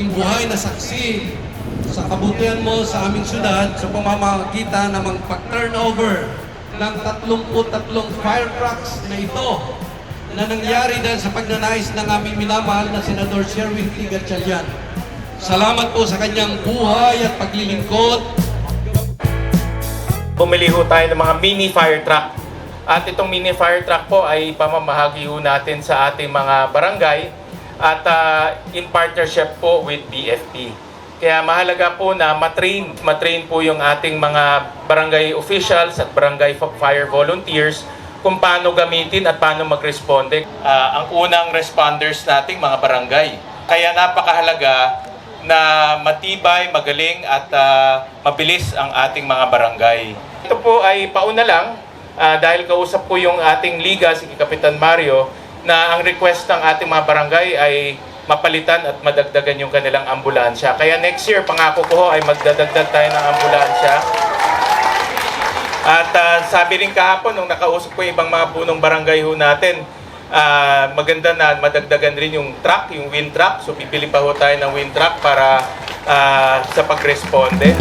maging buhay na saksi sa kabutihan mo sa aming syudad sa pamamagitan ng pag-turnover ng 33 fire trucks na ito na nangyari dahil sa pagnanais ng aming minamahal na Senador Sherwin T. Gatchalian. Salamat po sa kanyang buhay at paglilingkod Bumili ho tayo ng mga mini fire truck. At itong mini fire truck po ay pamamahagi natin sa ating mga barangay at ah, in partnership po with BFP. Kaya mahalaga po na matrain, matrain po yung ating mga barangay officials at barangay fire volunteers kung paano gamitin at paano magresponde Ah, ang unang responders nating mga barangay. Kaya napakahalaga na matibay, magaling at ah, mabilis ang ating mga barangay. Ito po ay pauna lang ah, dahil kausap ko yung ating liga, si Kapitan Mario, na ang request ng ating mga barangay ay mapalitan at madagdagan yung kanilang ambulansya. Kaya next year, pangako ko ay magdadagdag tayo ng ambulansya. At ah, sabi rin kahapon, nung nakausap ko yung ibang mga punong barangay ho natin, ah, maganda na madagdagan rin yung truck, yung wind truck. So pipili pa ho tayo ng wind truck para ah, sa pagresponde.